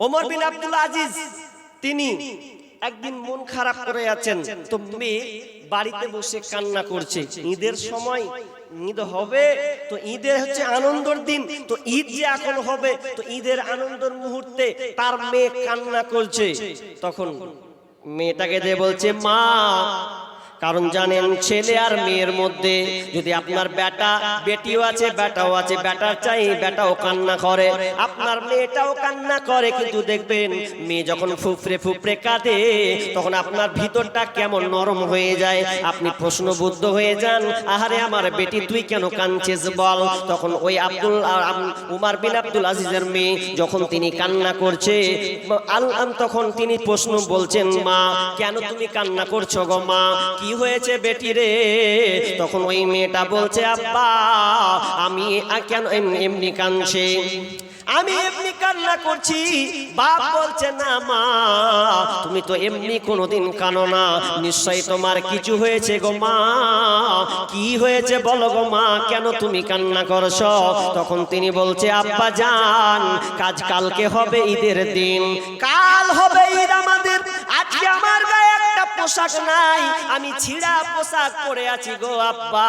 ওমর বিন আব্দুল আজিজ তিনি একদিন মন খারাপ করে আছেন তো মেয়ে বাড়িতে বসে কান্না করছে। ঈদের সময় ঈদ হবে তো ঈদের হচ্ছে আনন্দর দিন। তো ঈদ যে এখন হবে তো ঈদের আনন্দর মুহূর্তে তার মেয়ে কান্না করছে। তখন মেয়েটাকে যে বলছে মা কারণ জানেন ছেলে আর মেয়ের মধ্যে যদি আপনার বেটা বেটিও আছে, বেটাও আছে, বেটার চাই, বেটাও কান্না করে। আপনার মেয়েটাও কান্না করে, কিন্তু দেখবেন মেয়ে যখন ফুফরে ফুফরে কাঁদে, তখন আপনার ভিতরটা কেমন নরম হয়ে যায়। আপনি প্রশ্নবুদ্ধ হয়ে যান, আহারে আমার বেটি তুই কেন কাঁদছিস বল? তখন ওই আব্দুল উমার বিন আব্দুল আজিজের মেয়ে যখন তিনি কান্না করছে আল তখন তিনি প্রশ্ন বলছেন, মা, কেন তুমি কান্না করছ গো মা? কি হয়েছে বেটি রে? তখন ওই মেয়েটা বলছে, আব্বা, আমি কেন এম- এমনি কাঁদছে? আমি এমনি কান্না করছি। বাপ বলছে, না মা, তুমি তো এমনি কোনোদিন কানো না। নিশ্চয়ই তোমার কিছু হয়েছে গো মা। কি হয়েছে বলো গো মা, কেন তুমি কান্না করছ? তখন তিনি বলছে, আব্বা যান কাজ কালকে হবে ঈদের দিন। কাল হবে ঈদ আমাদের। আজকে আমার পোশাক নাই, আমি ছিঁড়া পোশাক পরে আছি গো আব্বা।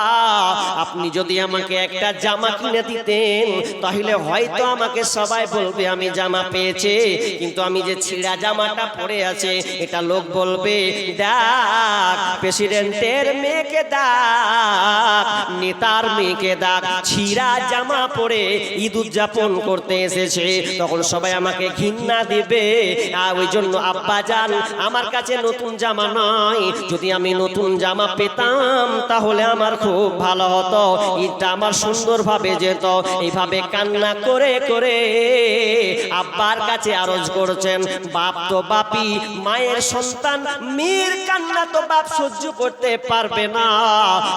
আপনি যদি আমাকে একটা জামা কিনে দিতেন, তাহলে হয়তো আমাকে সবাই বলবে আমি জামা পেয়েছে, কিন্তু আমি যে ছিঁড়া জামাটা পরে আছে, এটা লোক বলবে, দেখ, প্রেসিডেন্টের মেয়েকে ডাক নেতার মেয়েকে ডাক ছিঁড়া জামা পরে ঈদ উদযাপন করতে এসেছে। তখন সবাই আমাকে ঘৃণা দিবে। আর ওই জন্য আব্বা যান, আমার কাছে নতুন জামা নয়। যদি আমি নতুন জামা পেতাম, তাহলে আমার খুব ভালো হতো। ঈদটা আমার সুন্দরভাবে যেত। এইভাবে কান্না করে করে আব্বার কাছে আরজ করছেন, বাপ তো বাপি, মায়ের সন্তান, মেয়ের কান্না তো বাপ সহ্য করতে পারবে না।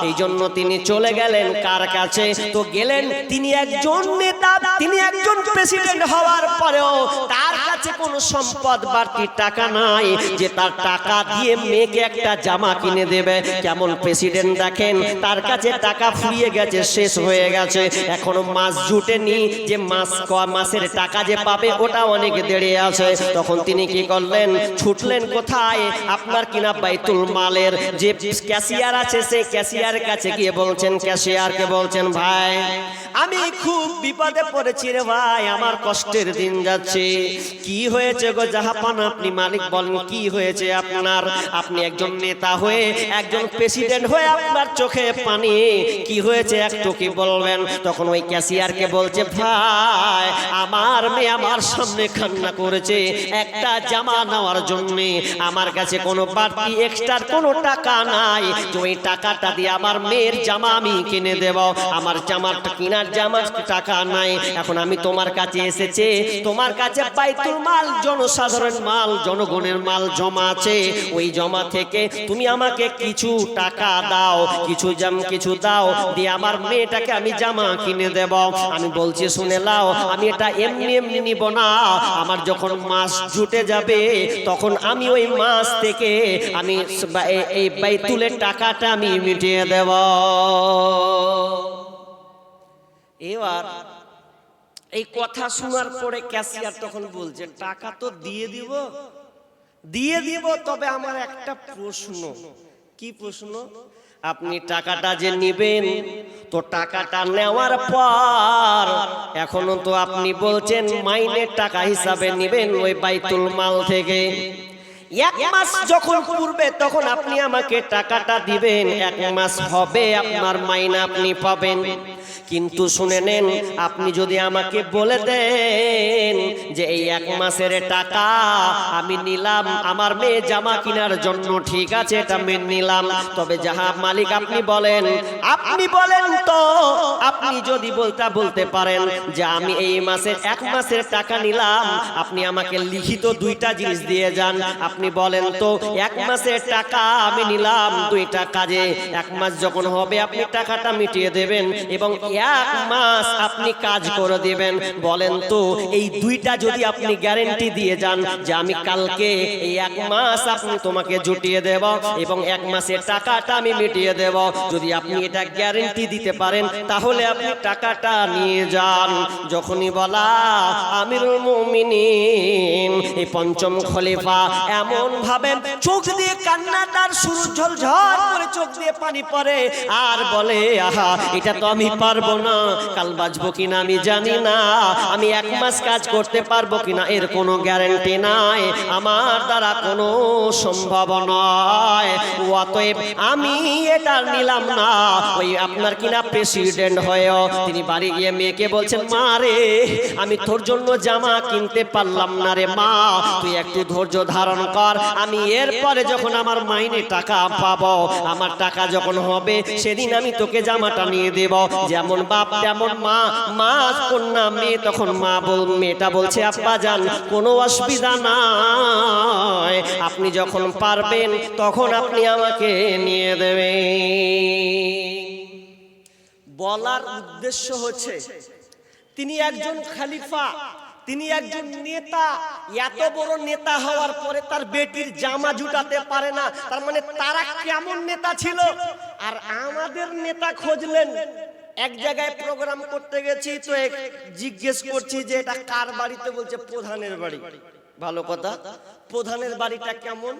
এই জন্য তিনি চলে গেলেন কার কাছে? তো গেলেন তিনি একজন নেতা, তিনি একজন প্রেসিডেন্ট হওয়ার পরেও তার কাছে কোনো সম্পদ, বাড়তি টাকা নাই, যে তার টাকা দিয়ে মেয়েকে একটা জামা কিনে দেবে। কেমন প্রেসিডেন্ট দেখেন, তার কাছে টাকা ফুরিয়ে গেছে, শেষ হয়ে গেছে। এখনও মাস জুটেনি, যে মাস ক- মাসের টাকা যে পাবে, ওটা অনেক দেড়ে আছে। তখন তিনি কি করলেন? ছুটলেন কোথায়? আপনার কিনা বাইতুল মালের যে ক্যাশিয়ার আছে, সেই ক্যাশিয়ারের কাছে গিয়ে বলছেন, ক্যাশিয়ারকে বলছেন, ভাই আমি খুব বিপদে পড়েছি রে ভাই, আমার কষ্টের দিন যাচ্ছে। কি হয়েছে গো জাহাপান? আপনি মালিক বলেন, কি হয়েছে আপনার? আপনি একজন নেতা হয়ে, একজন প্রেসিডেন্ট হয়ে আপনার চোখে পানি। কি হয়েছে একটু কি বলবেন? তখন ওই ক্যাশিয়ারকে বলছে, ভাই, আমার মেয়ে আমার সামনে কান্না করেছে। একটা জামা নেওয়ার জন্য আমার কাছে কোনো বাড়তি এক্সট্রা কোনো টাকা নাই। ওই টাকাটা দিয়ে আমার মেয়ের জামা আমি কিনে দেব। আমার জামাটা কেনার জামার টাকা নাই। এখন আমি তোমার কাছে এসেছে। তোমার কাছে বাইতুল মাল, জনসাধারণ মাল, জনগণের মাল জমা আছে। ওই জমা থেকে তুমি আমাকে কিছু টাকা দাও, কিছু জাম, কিছু দাও। দিয়ে আমার মেয়েটাকে আমি জামা কিনে দেব। আমি বলছি, শুনে লাও আমি এটা এমনি এমনি নিব না। আমার যখন মাস জুটে যাবে, তখন আমি ওই মাস থেকে আমি এই বাইতুলের টাকাটা আমি মিটিয়ে দেব। এবার এই কথা শোনার পরে ক্যাশিয়ার তখন বলছে, টাকা তো দিয়ে দিব দিয়ে দিব, তবে আমার একটা প্রশ্ন। কি প্রশ্ন? আপনি টাকাটা যে নেবেন, তো টাকাটা নেওয়ার পর এখনও তো আপনি বলছেন মাইনের টাকা হিসাবে নেবেন ওই বাইতুল মাল থেকে। এক মাস যখন পূর্বে তখন আপনি আমাকে টাকাটা দিবেন, এক মাস হবে আপনার মাইনা আপনি পাবেন। কিন্তু শুনে নেন, আপনি যদি আমাকে বলে দেন যে এই এক মাসের টাকা আমি নিলাম, আমার মেয়ে জামা কেনার জন্য ঠিক আছে, এটা মেনে নিলাম। তবে যাহা মালিক আপনি বলেন আপনি বলেন তো, আপনি যদি বলতে বলতে পারেন যে আমি এই মাসের এক মাসের টাকা নিলাম, আপনি আমাকে লিখিত দুইটা জিনিস দিয়ে যান, আপনি বলেন তো, এক মাসের টাকা আমি নিলাম দুইটা কাজে। এক মাস যখন হবে, আপনি টাকাটা মিটিয়ে দেবেন এবং এক মাস আপনি কাজ করে দিবেন। বলেন তো, এই দুইটা যদি আপনি গ্যারেন্টি দিয়ে যান যে আমি কালকে এই এক মাস আপনি তোমাকে জুটিয়ে দেব এবং এক মাসের টাকাটা আমি মিটিয়ে দেব। যদি আপনি এটা গ্যারেন্টি দিতে পারেন, তাহলে আপনি টাকাটা নিয়ে যান। যখনই বলা আমিরুল মুমিনিন, এই পঞ্চম খলিফা, এমন ভাবে চোখ দিয়ে কান্না তার শুরু ঝলঝল করে চোখ দিয়ে পানি পড়ে আর বলে, আহা, এটা তো আমি পারব না। কাল বাঁচবো কিনা আমি জানি না। আমি এক মাস কাজ করতে পারব কিনা এর কোনো গ্যারান্টি নাই। আমার দ্বারা কোনো সম্ভব নয়। অতএব আমি এটা নিলাম না। ওই আপনার কিনা প্রেসিডেন্ট হয়েও তিনি বাড়ি গিয়ে মেয়েকে বলছেন, মা রে, আমি তোর জন্য জামা কিনতে পারলাম না রে মা। তুই একটু ধৈর্য ধারণ কর আমি এরপরে যখন আমার মাইনে টাকা পাবো, আমার টাকা যখন হবে, সেদিন আমি তোকে জামাটা নিয়ে দেব। যেমন বাপ, তেমন মা। মা কন্যা, মেয়ে তখন মা বল, মেয়েটা বলছে, আব্বা যান, কোনো অসুবিধা নাই। আপনি যখন পারবেন, তখন আপনি আমাকে নিয়ে দেবেন। বলার উদ্দেশ্য হচ্ছে, তিনি একজন খালিফা। তিনি একজন নেতা। এত বড় নেতা হওয়ার পরে তার বেটির জামা জুটাতে পারে না। তার মানে তারা কেমন নেতা ছিল? আর আমাদের নেতা খোঁজলেন। এক জায়গায় প্রোগ্রাম করতে গেছি তো জিজ্ঞেস করছি যে এটা কার বাড়িতে বলছে, প্রধানের বাড়ি। ভালো কথা? প্রধানের বাড়িটা কেমন?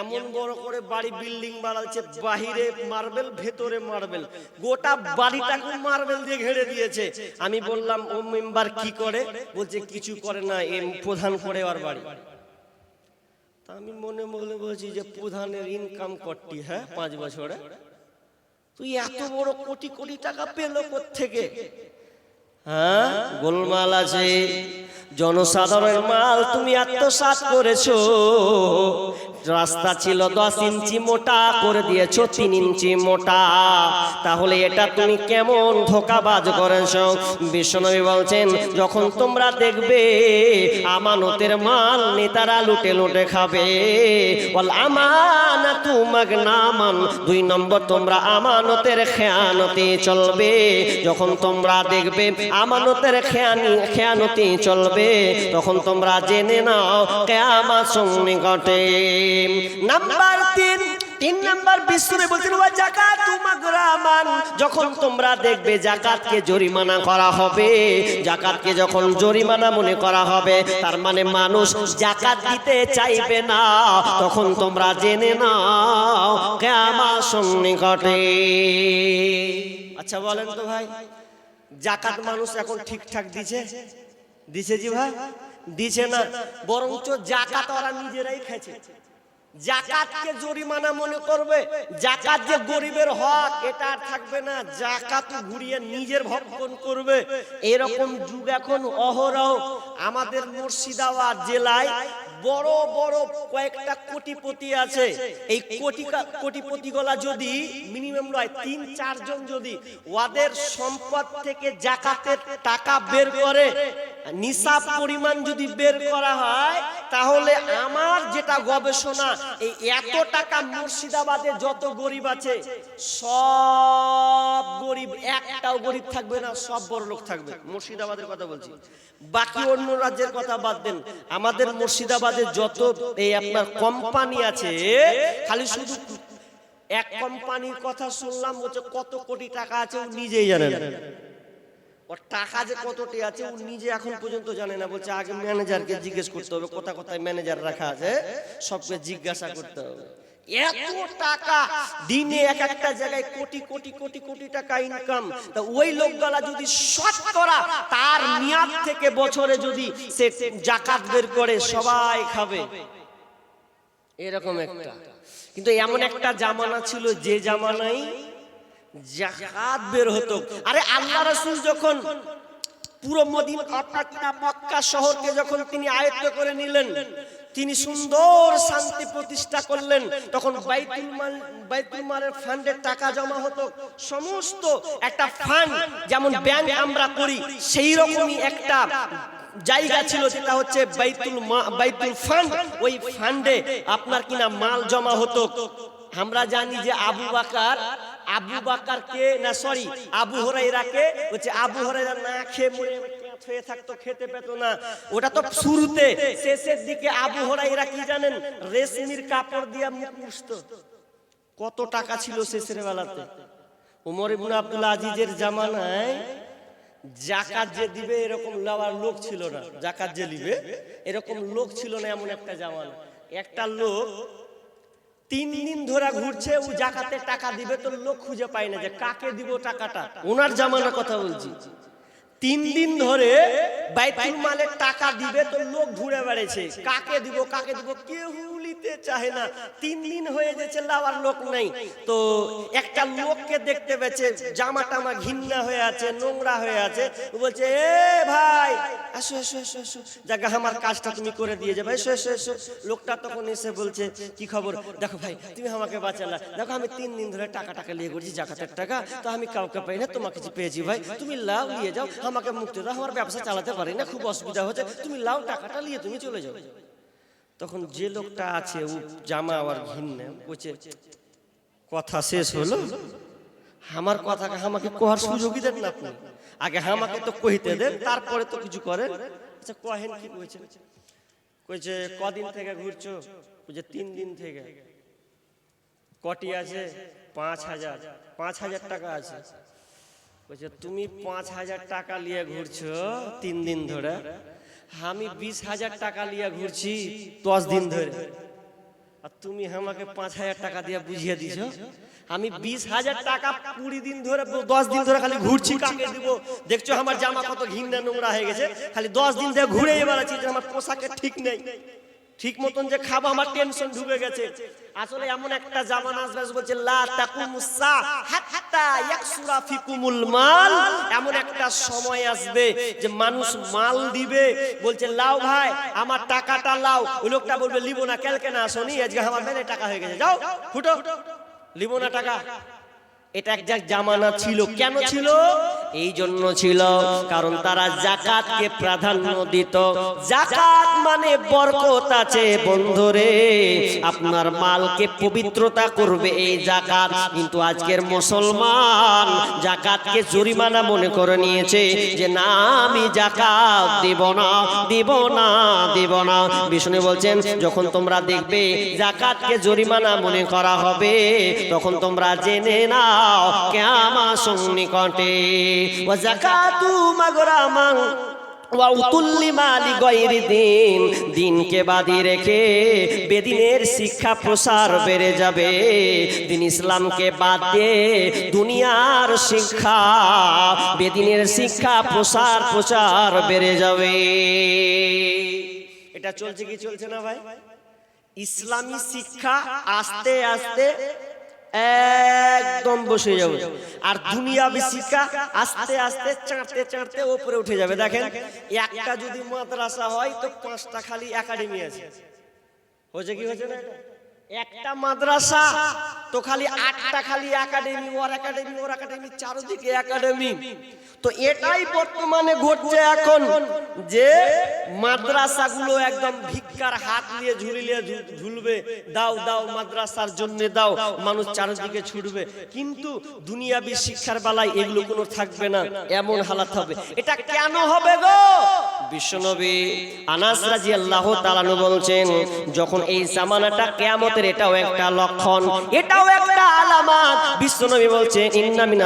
এমন বড় করে বাড়ি বিল্ডিং বাড়াচ্ছে বাহিরে মার্বেল ভেতরে মার্বেল গোটা বাড়িটাকে মার্বেল দিয়ে ঘেরে দিয়েছে। আমি বললাম ও মেম্বার কি করে? বলছে কিছু করে না এম প্রধান করে ওর বাড়ি। তা আমি মনে মনে বলছি যে প্রধানের ইনকাম করটি হ্যাঁ পাঁচ বছরে? তুই এত বড় কোটি কোটি টাকা পেল থেকে হ্যাঁ গোলমাল আছে জনসাধারণের মাল তুমি আত্মসাৎ করেছ। রাস্তা ছিল দশ ইঞ্চি মোটা করে দিয়েছ তিন ইঞ্চি মোটা। তাহলে এটা তুমি কেমন ধোকাবাজ করেছ? বিশ্বনবী বলছেন যখন তোমরা দেখবে আমানতের মাল নেতারা লুটে লুটে খাবে। বল আমানাতু মাগনামান। দুই নম্বর তোমরা আমানতের খেয়ানতে চলবে। যখন তোমরা দেখবে আমানতের খেয়ানি খেয়ানতি চলবে। তখন তোমরা জেনে নাও কেয়ামত সন্নিকটে। নাম্বার তিন তিন নাম্বার বিশ্বরে বলছেন ওয়া জাকাতু মাগরামান যখন তোমরা দেখবে জাকাতকে জরিমানা করা হবে জাকাতকে যখন জরিমানা মনে করা হবে, তার মানে মানুষ জাকাত দিতে চাইবে না, তখন তোমরা জেনে নাও কেয়ামত সন্নিকটে। আচ্ছা বলেন তো ভাই জাকাত মানুষ এখন ঠিকঠাক দিছে? দিছে জি ভাই? দিছে না, বরঞ্চ জাকাত ওরা নিজেরাই খাইছে। জাকাতকে জরিমানা মনে করবে। জাকাত যে গরিবের হক, এটা আর থাকবে না। জাকাত ঘুরিয়ে নিজের ভক্ষণ করবে। এরকম যুগ এখন অহরহ। আমাদের মুর্শিদাবাদ জেলায় বড় বড় কয়েকটা কোটিপতি আছে। এই কোটি কোটিপতিগুলা যদি মিনিমাম নয় তিন চারজন যদি ওদের সম্পদ থেকে জাকাতের টাকা বের করে, নিসাব পরিমাণ যদি বের করা হয়, তাহলে আমার যেটা গবেষণা, এই এত টাকা মুর্শিদাবাদে যত গরিব আছে, সব একটাও গরিব থাকবে না, সব বড় লোক থাকবে। মুর্শিদাবাদের কথা বলছি। বাকি অন্য রাজ্যের কথা বাদ দেন। আমাদের মুর্শিদাবাদে যত এই আপনার কোম্পানি আছে, খালি শুধু এক কোম্পানির কথা শুনলাম, বলছে কত কোটি টাকা আছে, ও নিজেই জানে না। ওর টাকা যে কতটি আছে, ও নিজে এখন পর্যন্ত জানে না। বলছে আগে ম্যানেজারকে জিজ্ঞেস করতে হবে কোথা কোথায় ম্যানেজার রাখা আছে, সবকে জিজ্ঞাসা করতে হবে। এত টাকা দিনে এক একটা জায়গায় কোটি কোটি কোটি কোটি টাকা ইনকাম তা ওই লোকগুলা যদি শতকরা তার মেয়াদ থেকে বছরে যদি সে জাকাত বের করে সবাই খাবে। এরকম একটা। কিন্তু এমন একটা জামানা ছিল যে জামানায় জাকাত বের হতো। আরে আল্লাহ রাসূল যখন পুরো মদিনা অর্থাৎ মক্কা শহরকে যখন তিনি আয়ত্ত করে নিলেন, তিনি সুন্দর শান্তি প্রতিষ্ঠা করলেন। তখন বাইতুল মাল, বাইতুল মালের ফান্ডের টাকা জমা হতো। সমস্ত একটা ফান্ড যেমন ব্যাংক আমরা করি, সেই রকমই একটা জায়গা ছিল, যেটা হচ্ছে বাইতুল বাইতুল ফান্ড ওই ফান্ডে আপনার কিনা মাল জমা হতো। আমরা জানি যে আবু বাকার আবু বাকার কে? না সরি আবু হরাইরাকে হচ্ছে আবু হরাইরা না খেয়ে মরে হয়ে থাকতো, খেতে পেতো না। ওটা তো শুরুতে, শেষের দিকে আবু হরাইরা কি জানেন? রেশমির কাপড় দিয়ে মুখ মুছতো কত টাকা ছিল শেষের বেলাতে? উমর ইবনে আব্দুল আজিজের জামানায় জাকাত যে দিবে, এরকম নেওয়ার লোক ছিল না। জাকাত যে দিবে এরকম লোক ছিল না এমন একটা জামানা। একটা লোক তিন দিন ধরে ঘুরছে, ও জাকাতে টাকা দিবে, তো লোক খুঁজে পায় না যে কাকে দিব টাকাটা। ওনার জামানার কথা বলছি। তিন দিন ধরে বাইতুল মালের টাকা দিবে তো লোক ঘুরে বেড়েছে কাকে দিব কাকে দিব কেউ নিতে চাহে না। তিন দিন হয়ে গেছে লাওয়ার লোক নেই। তো একটা লোককে দেখতে পেয়েছে জামা টামা ঘিন্না হয়ে আছে নোংরা হয়ে আছে। বলছে এ ভাই আসো আসো আসো আসো। জায়গা আমার কাজটা তুমি করে দিয়ে যাবে এসো এসো এসো লোকটা তখন এসে বলছে কি খবর? দেখো ভাই তুমি আমাকে বাঁচালা। দেখো আমি তিন দিন ধরে টাকা টাকা নিয়ে করছি জাকাতের টাকা। তো আমি কাউকে পাই না তোমাকে পেয়েছি ভাই তুমি লাভ নিয়ে যাও। আমাকে মুক্তি দাও আমার ব্যবসা চালাতে পারি না, খুব অসুবিধা হচ্ছে। তুমি লাও টাকাটা নিয়ে তুমি চলে যাও। তখন যে লোকটা আছে, ও জামা আর ঘিন্না বলছে, কথা শেষ হলো? আমার কথা আমাকে কোহার সুযোগই দেন না আপনি। আগে আমাকে তো কহিতে দেন, তারপরে তো কিছু করেন। আচ্ছা কহেন কি কইছে কইছে কদিন থেকে ঘুরছো? কইছে তিন দিন থেকে। কটি আছে? পাঁচ হাজার। পাঁচ হাজার টাকা আছে। বলছে, তুমি পাঁচ হাজার টাকা নিয়ে ঘুরছো তিন দিন ধরে। আমি বিশ হাজার টাকা নিয়ে ঘুরছি দশ দিন ধরে। আর তুমি আমাকে পাঁচ হাজার টাকা দিয়ে বুঝিয়ে দিছ আমি বিশ হাজার টাকা কুড়ি দিন ধরে, দশ দিন ধরে খালি ঘুরছি, কাকে দিব? দেখছ আমার জামা কত ঘিন্না নোংরা হয়ে গেছে। খালি দশ দিন ধরে ঘুরে এবার আছি আমার পোশাকের ঠিক নেই। ঠিক মতন যে খাব আমার টেনশন ঢুকে গেছে। আসলে এমন একটা জামানা আসবে বলছে লা তাকুমুসা হাত্তা ইয়াকসুরা ফিকুমুল মাল। এমন একটা সময় আসবে যে মানুষ মাল দিবে। বলছে লাও ভাই আমার টাকাটা লাও। ওই লোকটা বলবে লিবো না কালকে না আসনি? আজকে আমার মেনে টাকা হয়ে গেছে। যাও ফুটো। লিবো না টাকা। এটা এক জামানা ছিল। কেন ছিল? এই জন্য ছিল, কারণ তারা জাকাতকে প্রাধান্য দিত। জাকাত মানে বরকত আছে, বন্ধুরে, আপনার মালকে পবিত্রতা করবে এই জাকাত। কিন্তু আজকের মুসলমান জাকাতকে জরিমানা মনে করে নিয়েছে যে, না, আমি জাকাত দিব না দিব না দিব না। বিষ্ণু বলছেন, যখন তোমরা দেখবে জাকাতকে জরিমানা মনে করা হবে, তখন তোমরা জেনে নাও কেমা সন্নিকটে। দিন। দিনকে বাদি রেখে বেদিনের শিক্ষা প্রসার বেড়ে যাবে। দিন ইসলামকে বাদ দিয়ে দুনিয়ার শিক্ষা, বেদিনের শিক্ষা প্রসার প্রচার বেড়ে যাবে। এটা চলছে কি চলছে না ভাই? ইসলামী শিক্ষা আস্তে আস্তে একদম বসে যাবে। আর দুনিয়া বিশিকা আস্তে আস্তে চাঁড়তে চাঁড়তে ওপরে উঠে যাবে। দেখেন একটা যদি মাদ্রাসা হয় তো পাঁচটা খালি একাডেমি আছে। হয়েছে কি হয়েছে না? একটা মাদ্রাসা, তো খালি আটটা খালি একাডেমি ওর একাডেমি ওর একাডেমি চারদিকে একাডেমি তো এটাই বর্তমানে ঘটছে এখন যে মাদ্রাসাগুলো একদম ভিক্ষার হাত নিয়ে ঝুলিয়ে ঝুলবে। দাও দাও মাদ্রাসার জন্য দাও, মানুষ চারদিকে ছুটবে। কিন্তু দুনিয়াবি শিক্ষার বেলায় এগুলো কোনো থাকবে না, এমন হালাত হবে। এটা কেন হবে গো? বিশ্বনবী আনাস রাজি আল্লাহ তালানু বলছেন, যখন এই জামানাটা কেয়ামতের এটাও একটা লক্ষণ। এটাও একটা আলামত। বিশ্বনবী বলছেন ইন্না মিন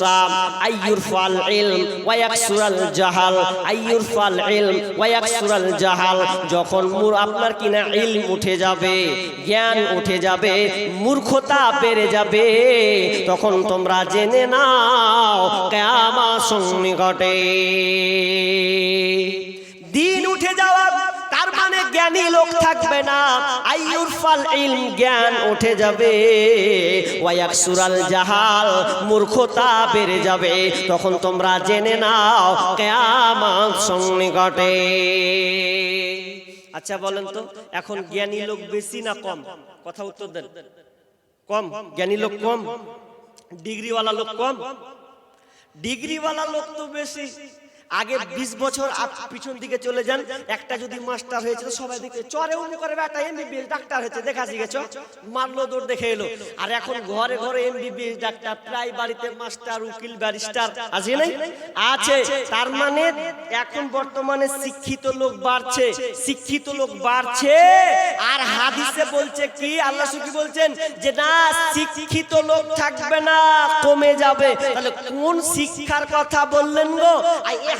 সাম আইয়ুর ফাল ইলম ওয়া ইয়াকসুরাল জাহাল আইয়ুর ফাল ইলম ওয়া ইয়াকসুরাল জাহাল। যখন মুর আপনার কিনা ইলম উঠে যাবে জ্ঞান উঠে যাবে মূর্খতা বেড়ে যাবে তখন তোমরা জেনে নাও কেয়ামত সন্নিকটে। দিন উঠে যাওয়া তার মানে জ্ঞানী লোক থাকবে না। আইয়ুর ফাল ইলম জ্ঞান উঠে যাবে। ওয়াক সুরাল জাহাল মূর্খতা বেড়ে যাবে। তখন তোমরা জেনে নাও, কেয়ামত সন্নিকটে। আচ্ছা বলেন তো, এখন জ্ঞানী লোক বেশি না কম? কথা উত্তর দেন। কম? জ্ঞানী লোক কম? ডিগ্রিওয়ালা লোক কম? ডিগ্রিওয়ালা লোক তো বেশি। আগে বিশ বছর পিছন দিকে চলে যান একটা যদি মাস্টার হয়েছে সবাই দেখে চরে অমুক করে বেটা এমবিবিএস ডাক্তার হয়েছে দেখা শিখেছ? মারলো দৌড় দেখে এলো। আর এখন ঘরে ঘরে এমবিবিএস ডাক্তার প্রায় বাড়িতে মাস্টার উকিল ব্যারিস্টার আছে নাই? আছে তার মানে এখন বর্তমানে শিক্ষিত লোক বাড়ছে। শিক্ষিত লোক বাড়ছে। আর হাদিসে বলছে কি? আল্লাহ কি বলছেন যে না শিক্ষিত লোক থাকবে না কমে যাবে। তাহলে কোন শিক্ষার কথা বললেন গো?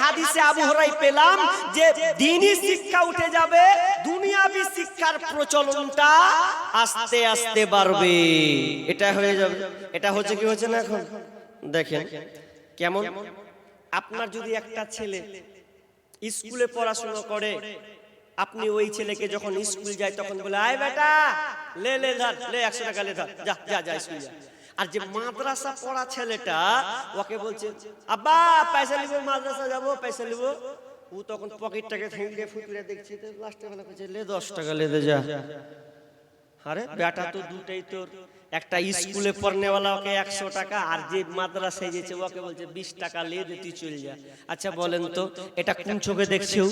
হাদিসে আবু হরাই পেলাম যে দিনই শিক্ষা উঠে যাবে, দুনিয়াবি শিক্ষার প্রচলনটা আস্তে আস্তে বাড়বে। এটা হয়ে যাবে। এটা হচ্ছে কি হচ্ছে না এখন? দেখেন, কেমন? আপনার যদি একটা ছেলে স্কুলে পড়াশোনা করে, আপনি ওই ছেলেকে যখন স্কুল যায় তখন বলে, আয় বেটা, লে লে, ধর, লে, একশো টাকা, লে, ধর, যা যা যা, স্কুল যা। আর যে মাদ্রাসা পড়া ছেলেটা, ওকে বলছে, আব্বা, পয়সা নিব, মাদ্রাসা যাব, পয়সা নিব। ও তখন পকেটটাকে ফেঁকলে ফুকলে দেখছি, তো লাস্টে বেলা করছে লে দশ টাকা, লে দে যা। আরে, বেটা তো দুটাই তোর। একটা স্কুলে পড়নেওয়ালা ওকে একশো টাকা, আর যে মাদ্রাসায় যেছে, ওকে বলছে, বিশ টাকা, লে তুই চলে যা। আচ্ছা বলেন তো, এটা কোন চোখে দেখছেও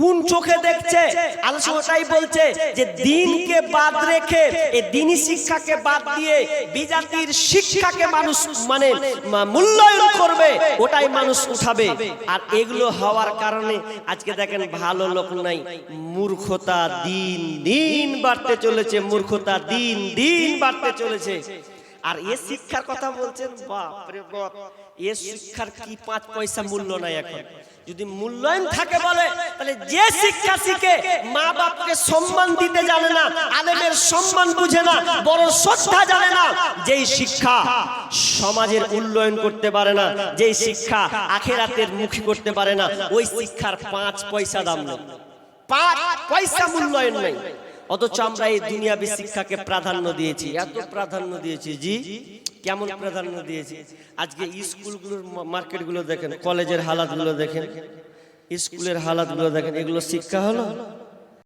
কোন চোখে দেখছে? আলোচনা ওটাই বলছে যে দিনকে বাদ রেখে এই দিনী শিক্ষাকে বাদ দিয়ে বিজাতির শিক্ষাকে মানুষ মানে মূল্যায়ন করবে, ওটাই মানুষ উঠাবে। আর এগুলো হওয়ার কারণে আজকে দেখেন ভালো লোক নাই। মূর্খতা দিন দিন বাড়তে চলেছে, মূর্খতা দিন দিন বাড়তে চলেছে। আর এ শিক্ষার কথা বলছেন বাপ রে বাপ, এ শিক্ষার কি পাঁচ পয়সা মূল্য নাই এখন? যদি মূল্যায়ন থাকে বলে, তাহলে যে শিক্ষা শিখে মা বাপকে সম্মান দিতে জানে না, আলেমের সম্মান বুঝে না, বড় শ্রদ্ধা জানে না, যেই শিক্ষা সমাজের উন্নয়ন করতে পারে না, যেই শিক্ষা আখেরাতের মুখী করতে পারে না, ওই শিক্ষার পাঁচ পয়সা দাম নেই। পাঁচ পয়সা মূল্যায়ন নেই। অথচ আমরা এই দুনিয়াবি শিক্ষাকে প্রাধান্য দিয়েছি। এত প্রাধান্য দিয়েছি জি কেমন প্রাধান্য দিয়েছি? আজকে স্কুলগুলোর মার্কেটগুলো দেখেন কলেজের হালাতগুলো দেখেন। স্কুলের হালাতগুলো দেখেন এগুলো শিক্ষা হলো?